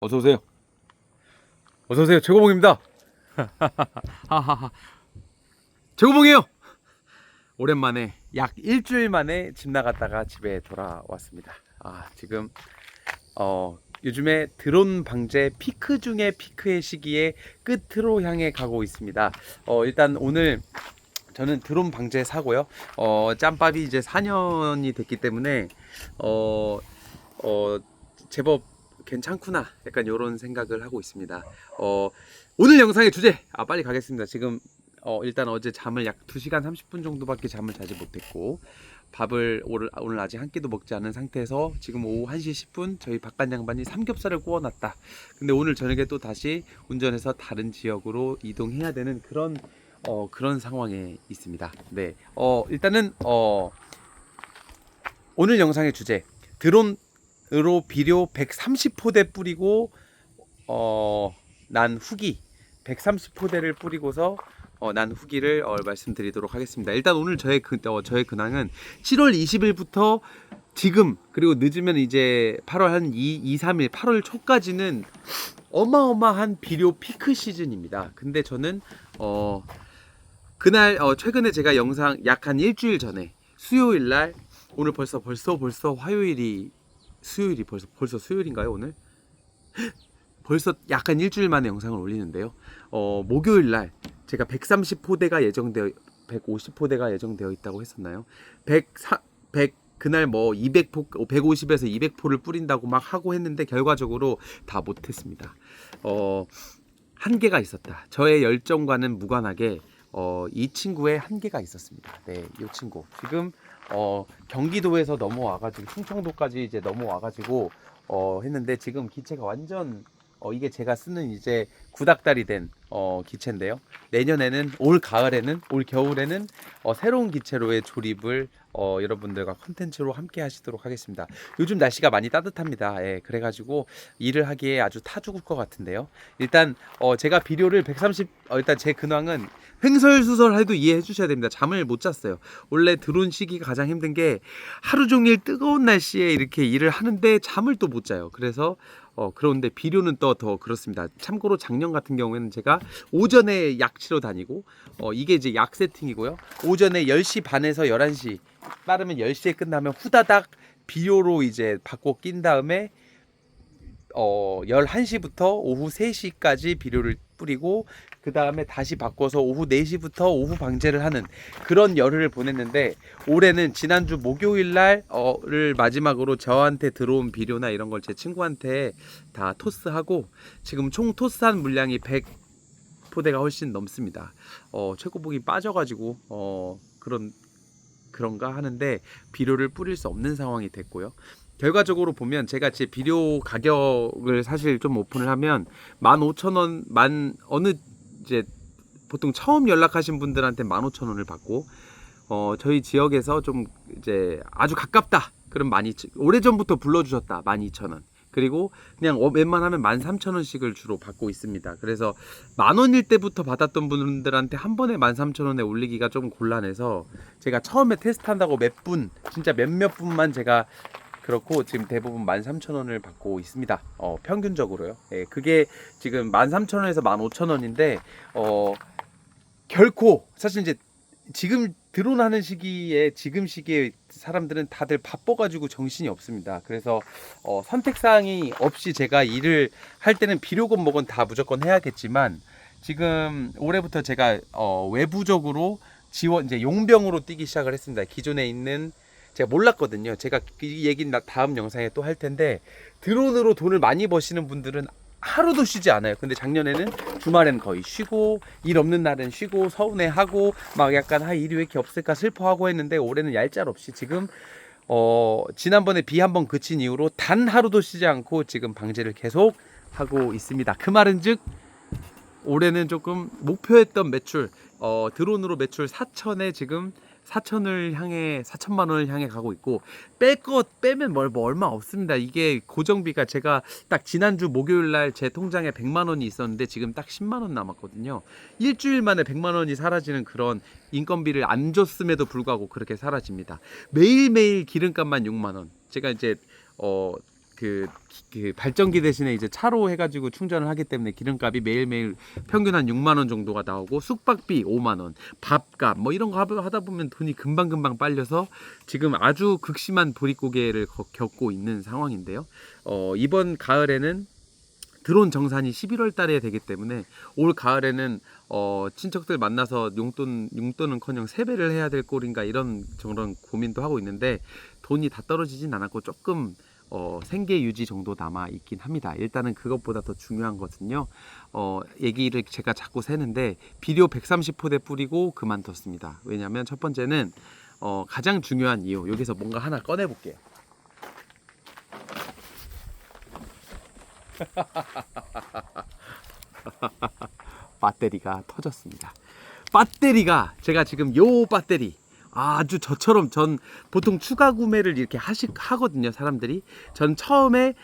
어서 오세요. 어서 오세요. 최고봉입니다. 하하하. 최고봉이에요. 오랜만에 약 일주일 만에 집 나갔다가 집에 돌아왔습니다. 아 지금 어 요즘에 드론 방제 피크 중에 피크의 시기에 끝으로 향해 가고 있습니다. 어 일단 오늘 저는 드론 방제 사고요. 어 짬밥이 이제 4년이 됐기 때문에 어 어, 제법 괜찮구나. 약간 이런 생각을 하고 있습니다. 어, 오늘 영상의 주제. 아, 빨리 가겠습니다. 지금 어, 일단 어제 잠을 약 2시간 30분 정도밖에 잠을 자지 못했고 밥을 오늘, 오늘 아직 한 끼도 먹지 않은 상태에서 지금 오후 1시 10분 저희 바깥 양반이 삼겹살을 구워놨다. 근데 오늘 저녁에 또 다시 운전해서 다른 지역으로 이동해야 되는 그런 어, 그런 상황에 있습니다. 네. 어, 일단은 어, 오늘 영상의 주제 드론 으로 비료 130포대 뿌리고 어, 난 후기 130포대를 뿌리고서 어, 난 후기를 어, 말씀드리도록 하겠습니다. 일단 오늘 저의 그, 어, 저의 근황은 7월 20일부터 지금 그리고 늦으면 이제 8월 한 2, 2 3일 8월 초까지는 어마어마한 비료 피크 시즌입니다. 근데 저는 어 그날 어 최근에 제가 영상 약 한 일주일 전에 수요일 날 오늘 벌써 벌써 벌써 화요일이 수요일이 벌써 벌써 수요일인가요 오늘? 벌써 약간 일주일 만에 영상을 올리는데요. 어 목요일 날 제가 130포대가 예정되어 150포대가 예정되어 있다고 했었나요? 100, 100 그날 뭐 200포 150에서 200포를 뿌린다고 막 하고 했는데 결과적으로 다 못했습니다. 어 한계가 있었다. 저의 열정과는 무관하게 어, 이 친구의 한계가 있었습니다. 네, 이 친구 지금 어, 경기도에서 넘어와가지고 충청도까지 이제 넘어와가지고 어, 했는데 지금 기체가 완전 어, 이게 제가 쓰는 이제 구닥다리 된 어, 기체인데요. 내년에는 올 가을에는 올 겨울에는 어, 새로운 기체로의 조립을 어, 여러분들과 컨텐츠로 함께 하시도록 하겠습니다. 요즘 날씨가 많이 따뜻합니다. 예, 그래가지고 일을 하기에 아주 타 죽을 것 같은데요. 일단 어, 제가 비료를 130 어, 일단 제 근황은 횡설수설해도 이해해 주셔야 됩니다. 잠을 못 잤어요. 원래 드론 시기가 가장 힘든 게 하루 종일 뜨거운 날씨에 이렇게 일을 하는데 잠을 또 못 자요. 그래서 어 그런데 비료는 또 더 그렇습니다. 참고로 작년 같은 경우에는 제가 오전에 약 치러 다니고 어 이게 이제 약 세팅이고요. 오전에 10시 반에서 11시 빠르면 10시에 끝나면 후다닥 비료로 이제 바꿔 낀 다음에 어 11시부터 오후 3시까지 비료를 뿌리고 그 다음에 다시 바꿔서 오후 4시부터 오후 방제를 하는 그런 열흘을 보냈는데 올해는 지난주 목요일 날을 마지막으로 저한테 들어온 비료나 이런 걸 제 친구한테 다 토스하고 지금 총 토스한 물량이 100 포대가 훨씬 넘습니다. 어, 최고봉이 빠져가지고 어, 그런 그런가 하는데 비료를 뿌릴 수 없는 상황이 됐고요. 결과적으로 보면 제가 제 비료 가격을 사실 좀 오픈을 하면 15,000원 만 어느 이제 보통 처음 연락하신 분들한테 15,000원을 받고 어 저희 지역에서 좀 이제 아주 가깝다. 그럼 12,000 오래전부터 불러 주셨다. 12,000원. 그리고 그냥 어, 웬만하면 13,000원씩을 주로 받고 있습니다. 그래서 만 원일 때부터 받았던 분들한테 한 번에 13,000원에 올리기가 좀 곤란해서 제가 처음에 테스트한다고 몇 분, 진짜 몇몇 분만 제가 그렇고 지금 대부분 13,000원을 받고 있습니다. 어, 평균적으로요. 예, 그게 지금 13,000원에서 15,000원인데 어, 결코 사실 이제 지금 드론 하는 시기에 지금 시기에 사람들은 다들 바빠가지고 정신이 없습니다. 그래서 어, 선택 사항이 없이 제가 일을 할 때는 비료건 뭐건 다 무조건 해야겠지만 지금 올해부터 제가 어, 외부적으로 지원 이제 용병으로 뛰기 시작을 했습니다. 기존에 있는 제가 몰랐거든요. 제가 그 얘기는 나- 다음 영상에 또 할 텐데 드론으로 돈을 많이 버시는 분들은 하루도 쉬지 않아요. 근데 작년에는 주말엔 거의 쉬고 일 없는 날은 쉬고 서운해하고 막 약간 아 일이 왜 이렇게 없을까 슬퍼하고 했는데 올해는 얄짤없이 지금 어 지난번에 비 한 번 그친 이후로 단 하루도 쉬지 않고 지금 방제를 계속 하고 있습니다. 그 말은즉 올해는 조금 목표했던 매출 어 드론으로 매출 4천에 지금 4천을 향해 4천만 원을 향해 가고 있고 뺄 것 빼면 뭘 뭐 얼마 없습니다. 이게 고정비가 제가 딱 지난주 목요일 날 제 통장에 100만 원이 있었는데 지금 딱 10만 원 남았거든요. 일주일 만에 100만 원이 사라지는 그런 인건비를 안 줬음에도 불구하고 그렇게 사라집니다. 매일매일 기름값만 6만 원. 제가 이제 어 그, 그 발전기 대신에 이제 차로 해가지고 충전을 하기 때문에 기름값이 매일매일 평균 한 6만 원 정도가 나오고 숙박비 5만 원, 밥값 뭐 이런 거 하- 하다 보면 돈이 금방금방 빨려서 지금 아주 극심한 보릿고개를 거- 겪고 있는 상황인데요. 어, 이번 가을에는 드론 정산이 11월 달에 되기 때문에 올 가을에는 어, 친척들 만나서 용돈 용돈은커녕 세배를 해야 될 꼴인가 이런 저런 고민도 하고 있는데 돈이 다 떨어지진 않았고 조금 어, 생계 유지 정도 남아 있긴 합니다. 일단은 그것보다 더 중요한 것은요. 어, 얘기를 제가 자꾸 새는데 비료 130포대 뿌리고 그만뒀습니다. 왜냐하면 첫 번째는 어, 가장 중요한 이유 여기서 뭔가 하나 꺼내 볼게요. 배터리가 터졌습니다. 배터리가 제가 지금 요 배터리 아주 저처럼 전 보통 추가 구매를 이렇게 하시 하거든요 사람들이. 전 처음에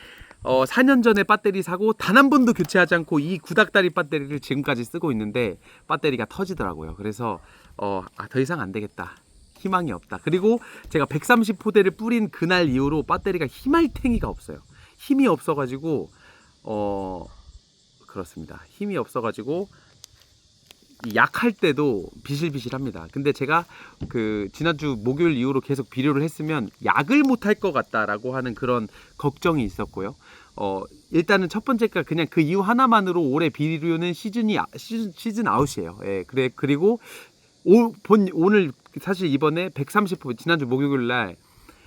어 4년 전에 배터리 사고 단 한 번도 교체하지 않고 이 구닥다리 배터리를 지금까지 쓰고 있는데 배터리가 터지더라고요. 그래서 어더 이상 안 되겠다. 희망이 없다. 그리고 제가 130포대를 뿌린 그날 이후로 배터리가 희말탱이가 없어요. 힘이 없어가지고 어 그렇습니다. 힘이 없어가지고 이 약할 때도 비실비실합니다. 근데 제가 그 지난주 목요일 이후로 계속 비료를 했으면 약을 못할 것 같다라고 하는 그런 걱정이 있었고요. 어 일단은 첫 번째가 그냥 그 이유 하나만으로 올해 비료는 시즌이 아- 시즌 시즌 아웃이에요. 예, 그래 그리고 오, 본 오늘 사실 이번에 130호 지난주 목요일 날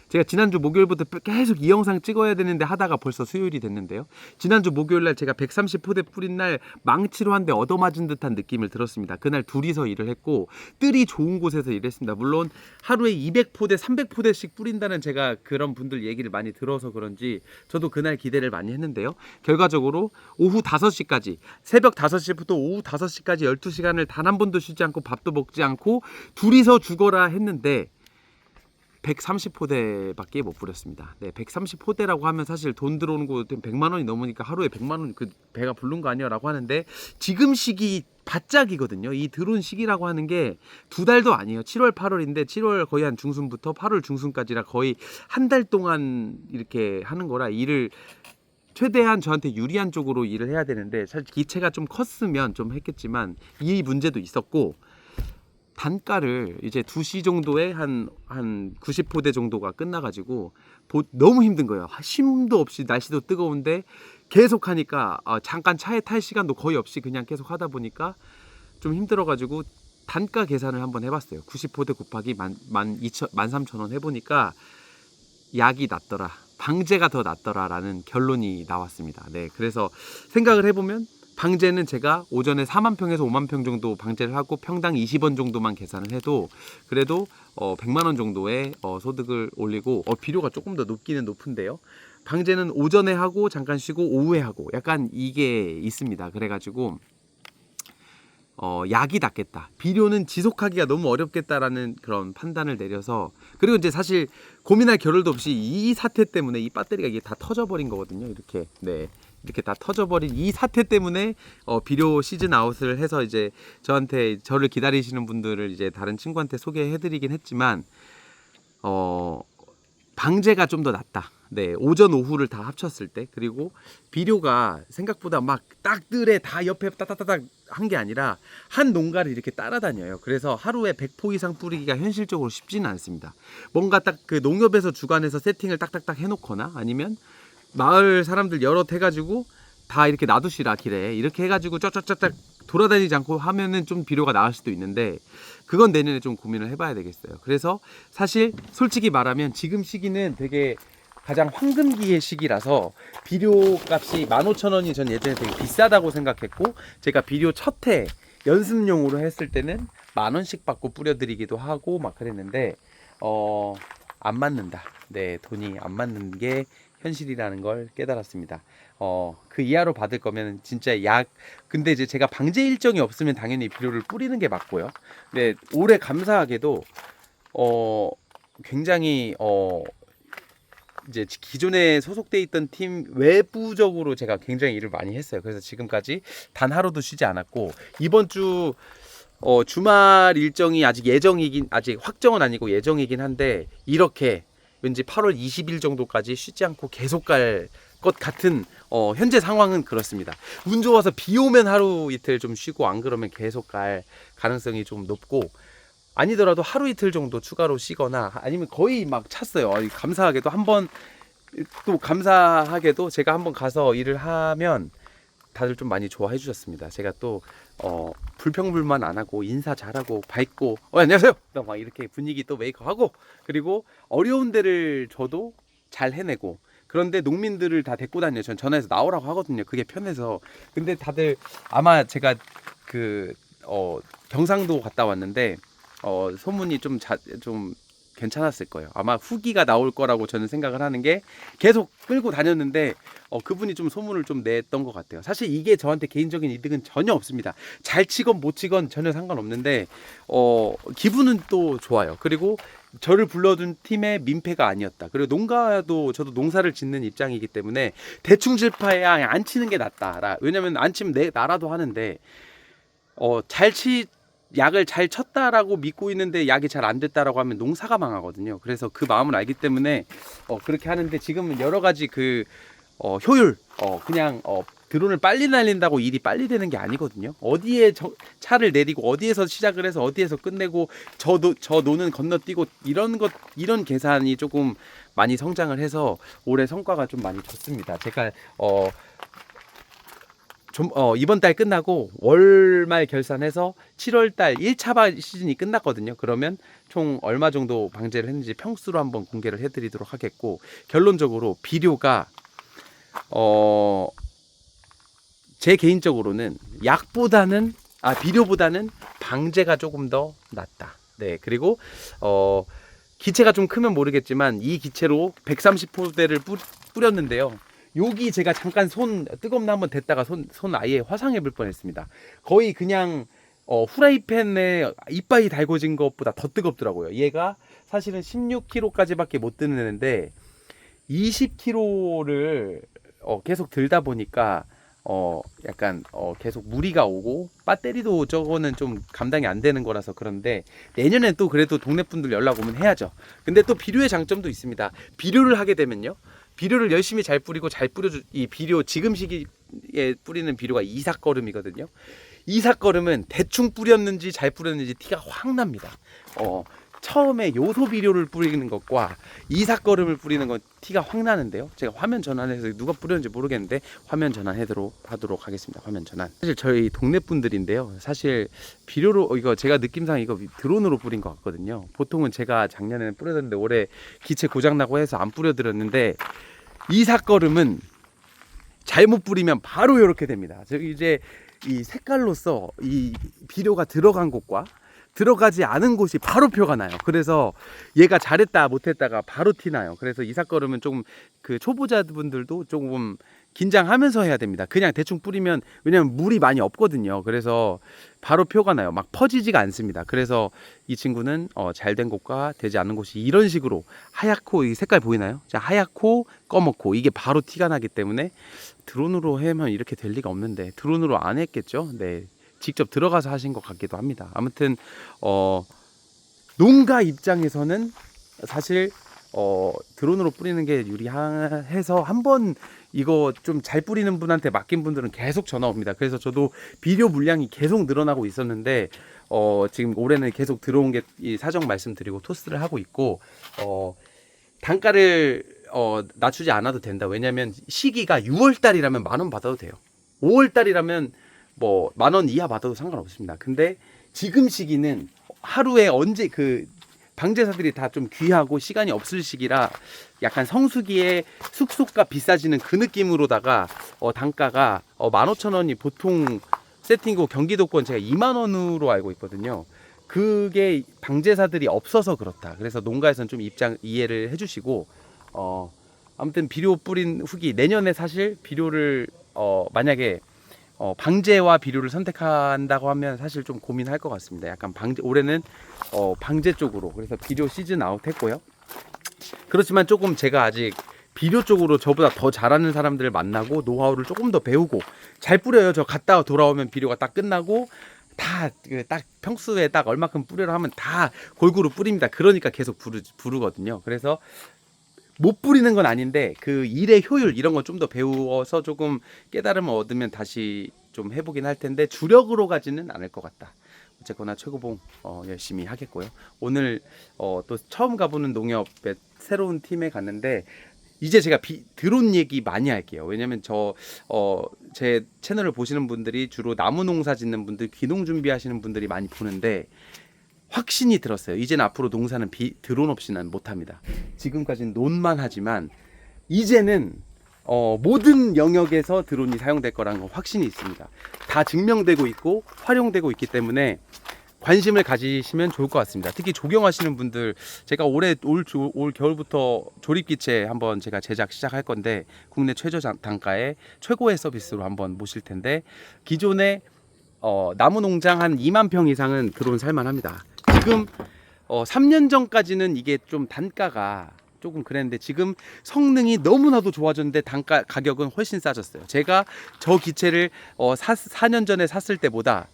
제가 지난주 목요일부터 계속 이 영상 찍어야 되는데 하다가 벌써 수요일이 됐는데요. 지난주 목요일 날 제가 130포대 뿌린 날 망치로 한 대 얻어맞은 듯한 느낌을 들었습니다. 그날 둘이서 일을 했고 뜰이 좋은 곳에서 일했습니다. 물론 하루에 200포대, 300포대씩 뿌린다는 제가 그런 분들 얘기를 많이 들어서 그런지 저도 그날 기대를 많이 했는데요. 결과적으로 오후 5시까지 새벽 5시부터 오후 5시까지 12시간을 단 한 번도 쉬지 않고 밥도 먹지 않고 둘이서 죽어라 했는데 130포대밖에 못 뿌렸습니다. 네, 130포대라고 하면 사실 돈 들어오는 거 100만 원이 넘으니까 하루에 100만 원 그 배가 부른 거 아니야라고 하는데 지금 시기 바짝이거든요. 이 드론 시기라고 하는 게 두 달도 아니에요. 7월, 8월인데 7월 거의 한 중순부터 8월 중순까지라 거의 한 달 동안 이렇게 하는 거라 일을 최대한 저한테 유리한 쪽으로 일을 해야 되는데 사실 기체가 좀 컸으면 좀 했겠지만 이 문제도 있었고 단가를 이제 2시 정도에 한, 한 90포대 정도가 끝나가지고 보- 너무 힘든 거예요. 쉼도 없이 날씨도 뜨거운데 계속 하니까 아, 잠깐 차에 탈 시간도 거의 없이 그냥 계속 하다 보니까 좀 힘들어가지고 단가 계산을 한번 해봤어요. 90포대 곱하기 만, 만, 2천, 만 3천 원 해보니까 약이 낫더라. 방제가 더 낫더라라는 결론이 나왔습니다. 네, 그래서 생각을 해보면 방제는 제가 오전에 4만 평에서 5만 평 정도 방제를 하고 평당 20원 정도만 계산을 해도 그래도 어 100만 원 정도의 어 소득을 올리고 어 비료가 조금 더 높기는 높은데요. 방제는 오전에 하고 잠깐 쉬고 오후에 하고 약간 이게 있습니다. 그래가지고 어, 약이 낫겠다. 비료는 지속하기가 너무 어렵겠다라는 그런 판단을 내려서 그리고 이제 사실 고민할 겨를도 없이 이 사태 때문에 이 배터리가 이게 다 터져버린 거거든요. 이렇게 네 이렇게 다 터져버린 이 사태 때문에 어, 비료 시즌 아웃을 해서 이제 저한테 저를 기다리시는 분들을 이제 다른 친구한테 소개해드리긴 했지만 어 방제가 좀 더 낫다. 네, 오전 오후를 다 합쳤을 때 그리고 비료가 생각보다 막 딱들에 다 옆에 따다다닥 한 게 아니라 한 농가를 이렇게 따라다녀요. 그래서 하루에 100포 이상 뿌리기가 현실적으로 쉽지는 않습니다. 뭔가 딱 그 농협에서 주관해서 세팅을 딱딱딱 해놓거나 아니면 마을 사람들 여럿 해가지고 다 이렇게 놔두시라 길에 이렇게 해가지고 쫙쫙쫙쫙 돌아다니지 않고 하면은 좀 비료가 나을 수도 있는데 그건 내년에 좀 고민을 해봐야 되겠어요. 그래서 사실 솔직히 말하면 지금 시기는 되게 가장 황금기의 시기라서 비료 값이 15,000원이 전 예전에 되게 비싸다고 생각했고 제가 비료 첫해 연습용으로 했을 때는 만 원씩 받고 뿌려드리기도 하고 막 그랬는데 어 안 맞는다. 네 돈이 안 맞는 게 현실이라는 걸 깨달았습니다. 어, 그 이하로 받을 거면 진짜 약, 근데 이제 제가 방제 일정이 없으면 당연히 비료를 뿌리는 게 맞고요. 근데 올해 감사하게도, 어, 굉장히, 어, 이제 기존에 소속돼 있던 팀 외부적으로 제가 굉장히 일을 많이 했어요. 그래서 지금까지 단 하루도 쉬지 않았고, 이번 주, 어, 주말 일정이 아직 예정이긴, 아직 확정은 아니고 예정이긴 한데, 이렇게 왠지 8월 20일 정도까지 쉬지 않고 계속 갈 것 같은 어, 현재 상황은 그렇습니다. 운 좋아서 비 오면 하루 이틀 좀 쉬고 안 그러면 계속 갈 가능성이 좀 높고 아니더라도 하루 이틀 정도 추가로 쉬거나 아니면 거의 막 찼어요. 감사하게도 한번 또 감사하게도 제가 한번 가서 일을 하면 다들 좀 많이 좋아해 주셨습니다. 제가 또 어, 불평불만 안 하고 인사 잘하고 밝고 어, 안녕하세요. 또막 이렇게 분위기 또 메이커하고 그리고 어려운 데를 저도 잘 해내고 그런데 농민들을 다 데리고 다녀요. 전 전화해서 나오라고 하거든요. 그게 편해서. 근데 다들 아마 제가 그 어, 경상도 갔다 왔는데 어, 소문이 좀 자, 좀 괜찮았을 거예요. 아마 후기가 나올 거라고 저는 생각을 하는 게 계속 끌고 다녔는데 어, 그분이 좀 소문을 좀 냈던 것 같아요. 사실 이게 저한테 개인적인 이득은 전혀 없습니다. 잘 치건 못 치건 전혀 상관없는데 어, 기분은 또 좋아요. 그리고 저를 불러준 팀의 민폐가 아니었다. 그리고 농가도 저도 농사를 짓는 입장이기 때문에 대충 질파야 안 치는 게 낫다. 왜냐면 안 치면 내 나라도 하는데 어, 잘 치, 약을 잘 쳤다라고 믿고 있는데 약이 잘 안 됐다라고 하면 농사가 망하거든요. 그래서 그 마음을 알기 때문에 어, 그렇게 하는데 지금은 여러 가지 그 어, 효율, 어, 그냥 어, 드론을 빨리 날린다고 일이 빨리 되는 게 아니거든요. 어디에 저, 차를 내리고 어디에서 시작을 해서 어디에서 끝내고 저, 노, 저 노는 건너뛰고 이런 것 이런 계산이 조금 많이 성장을 해서 올해 성과가 좀 많이 좋습니다. 제가 어, 좀, 어, 이번 달 끝나고 월말 결산해서 7월 달 1차 바- 시즌이 끝났거든요. 그러면 총 얼마 정도 방제를 했는지 평수로 한번 공개를 해드리도록 하겠고, 결론적으로 비료가, 어, 제 개인적으로는 약보다는, 아, 비료보다는 방제가 조금 더 낫다. 네. 그리고, 어, 기체가 좀 크면 모르겠지만 이 기체로 130포대를 뿌렸는데요. 여기 제가 잠깐 손 뜨겁나 한번 댔다가 손, 손 아예 화상해 볼 뻔했습니다. 거의 그냥 어, 후라이팬에 이빨이 달궈진 것보다 더 뜨겁더라고요. 얘가 사실은 16kg까지밖에 못 드는 애인데 20kg를 어, 계속 들다 보니까 어, 약간 어, 계속 무리가 오고 배터리도 저거는 좀 감당이 안 되는 거라서 그런데 내년엔 또 그래도 동네 분들 연락 오면 해야죠. 근데 또 비료의 장점도 있습니다. 비료를 하게 되면요. 비료를 열심히 잘 뿌리고 잘 뿌려주 이 비료 지금 시기에 뿌리는 비료가 이삭거름이거든요. 이삭거름은 대충 뿌렸는지 잘 뿌렸는지 티가 확 납니다. 어, 처음에 요소 비료를 뿌리는 것과 이삭거름을 뿌리는 건 티가 확 나는데요. 제가 화면 전환해서 누가 뿌렸는지 모르겠는데 화면 전환하도록 하도록 하겠습니다. 화면 전환. 사실 저희 동네 분들인데요. 사실 비료로 어, 이거 제가 느낌상 이거 드론으로 뿌린 것 같거든요. 보통은 제가 작년에는 뿌려드렸는데 올해 기체 고장 나고 해서 안 뿌려드렸는데 이삭거름은 잘못 뿌리면 바로 이렇게 됩니다. 저기 이제 이 색깔로서 이 비료가 들어간 곳과 들어가지 않은 곳이 바로 표가 나요. 그래서 얘가 잘했다 못했다가 바로 티나요. 그래서 이삭거름은 조금 그 초보자분들도 조금 긴장하면서 해야 됩니다. 그냥 대충 뿌리면 왜냐면 물이 많이 없거든요. 그래서 바로 표가 나요. 막 퍼지지가 않습니다. 그래서 이 친구는 어, 잘된 곳과 되지 않은 곳이 이런 식으로 하얗고 이 색깔 보이나요? 자, 하얗고 검었고 이게 바로 티가 나기 때문에 드론으로 하면 이렇게 될 리가 없는데 드론으로 안 했겠죠? 네. 직접 들어가서 하신 것 같기도 합니다. 아무튼 어 농가 입장에서는 사실 어 드론으로 뿌리는 게 유리해서 한 번 이거 좀 잘 뿌리는 분한테 맡긴 분들은 계속 전화 옵니다. 그래서 저도 비료 물량이 계속 늘어나고 있었는데 어 지금 올해는 계속 들어온 게 이 사정 말씀드리고 토스를 하고 있고 어 단가를 어 낮추지 않아도 된다. 왜냐면 시기가 6월 달이라면 만 원 받아도 돼요. 5월 달이라면 뭐 만 원 이하 받아도 상관없습니다. 근데 지금 시기는 하루에 언제 그 방제사들이 다 좀 귀하고 시간이 없을 시기라 약간 성수기에 숙소가 비싸지는 그 느낌으로다가 어 단가가 어 15,000원이 보통 세팅고 경기도권 제가 2만 원으로 알고 있거든요. 그게 방제사들이 없어서 그렇다. 그래서 농가에서는 좀 입장 이해를 해주시고 어 아무튼 비료 뿌린 후기 내년에 사실 비료를 어 만약에 어, 방제와 비료를 선택한다고 하면 사실 좀 고민할 것 같습니다. 약간 방제 올해는 어, 방제 쪽으로 그래서 비료 시즌 아웃 했고요. 그렇지만 조금 제가 아직 비료 쪽으로 저보다 더 잘하는 사람들을 만나고 노하우를 조금 더 배우고 잘 뿌려요. 저 갔다 돌아오면 비료가 딱 끝나고 다딱 평수에 딱 얼마큼 뿌려라 하면 다 골고루 뿌립니다. 그러니까 계속 부르, 부르거든요. 그래서 못 부리는 건 아닌데 그 일의 효율 이런 거좀더 배워서 조금 깨달음을 얻으면 다시 좀 해보긴 할 텐데 주력으로 가지는 않을 것 같다. 어쨌거나 최고봉 어, 열심히 하겠고요. 오늘 어, 또 처음 가보는 농협의 새로운 팀에 갔는데 이제 제가 비, 드론 얘기 많이 할게요. 왜냐면 저, 어, 제 채널을 보시는 분들이 주로 나무 농사 짓는 분들, 귀농 준비하시는 분들이 많이 보는데 확신이 들었어요. 이제는 앞으로 농사는 비, 드론 없이는 못합니다. 지금까지는 논만 하지만 이제는 어, 모든 영역에서 드론이 사용될 거라는 건 확신이 있습니다. 다 증명되고 있고 활용되고 있기 때문에 관심을 가지시면 좋을 것 같습니다. 특히 조경하시는 분들 제가 올해 올, 조- 올 겨울부터 조립 기체 한번 제가 제작 시작할 건데 국내 최저 장- 단가에 최고의 서비스로 한번 모실 텐데 기존에 어, 나무 농장 한 2만 평 이상은 드론 살만합니다. 지금 어, 3년 전까지는 이게 좀 단가가 조금 그랬는데 지금 성능이 너무나도 좋아졌는데 단가 가격은 훨씬 싸졌어요. 제가 저 기체를 어, 사, 4년 전에 샀을 때보다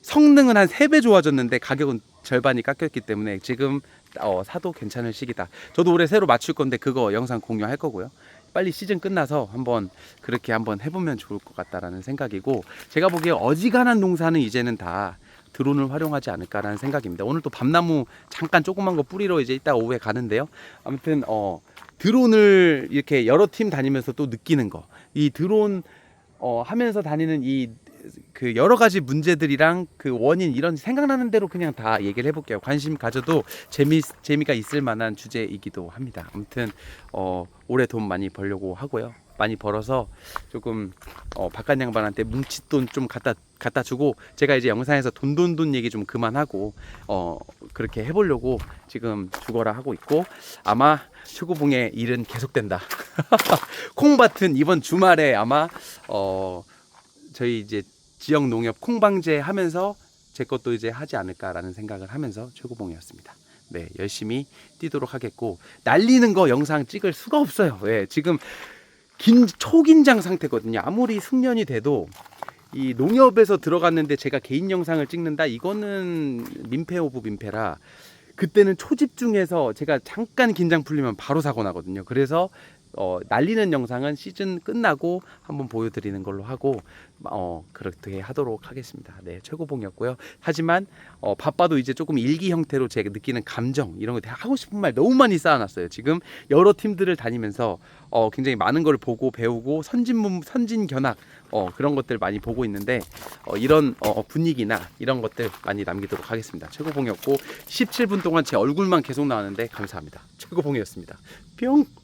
성능은 한 3배 좋아졌는데 가격은 절반이 깎였기 때문에 지금 어, 사도 괜찮을 시기다. 저도 올해 새로 맞출 건데 그거 영상 공유할 거고요. 빨리 시즌 끝나서 한번 그렇게 한번 해보면 좋을 것 같다라는 생각이고 제가 보기에 어지간한 농사는 이제는 다 드론을 활용하지 않을까라는 생각입니다. 오늘 또 밤나무 잠깐 조그만 거 뿌리러 이제 이따 오후에 가는데요. 아무튼 어 드론을 이렇게 여러 팀 다니면서 또 느끼는 거. 이 드론 어 하면서 다니는 이 그 여러 가지 문제들이랑 그 원인 이런 생각나는 대로 그냥 다 얘기를 해볼게요. 관심 가져도 재미 재미가 있을 만한 주제이기도 합니다. 아무튼 어 올해 돈 많이 벌려고 하고요. 많이 벌어서 조금 어 바깥 양반한테 뭉칫돈 좀 갖다 갖다 주고 제가 이제 영상에서 돈돈돈 얘기 좀 그만하고 어 그렇게 해보려고 지금 죽어라 하고 있고 아마 최고봉의 일은 계속된다. 콩밭은 이번 주말에 아마 어 저희 이제 지역 농협 콩방제 하면서 제 것도 이제 하지 않을까라는 생각을 하면서 최고봉이었습니다. 네, 열심히 뛰도록 하겠고 날리는 거 영상 찍을 수가 없어요. 예, 지금 긴 초긴장 상태거든요. 아무리 숙련이 돼도 이 농협에서 들어갔는데 제가 개인 영상을 찍는다 이거는 민폐 오브 민폐라 그때는 초집중해서 제가 잠깐 긴장 풀리면 바로 사고 나거든요. 그래서 어, 날리는 영상은 시즌 끝나고 한번 보여드리는 걸로 하고 어, 그렇게 하도록 하겠습니다. 네, 최고봉이었고요. 하지만 어, 바빠도 이제 조금 일기 형태로 제가 느끼는 감정 이런 거 하고 싶은 말 너무 많이 쌓아놨어요. 지금 여러 팀들을 다니면서 어, 굉장히 많은 걸 보고 배우고 선진문 선진 견학 어, 그런 것들 많이 보고 있는데 어, 이런 어, 분위기나 이런 것들 많이 남기도록 하겠습니다. 최고봉이었고 17분 동안 제 얼굴만 계속 나왔는데 감사합니다. 최고봉이었습니다. 뿅.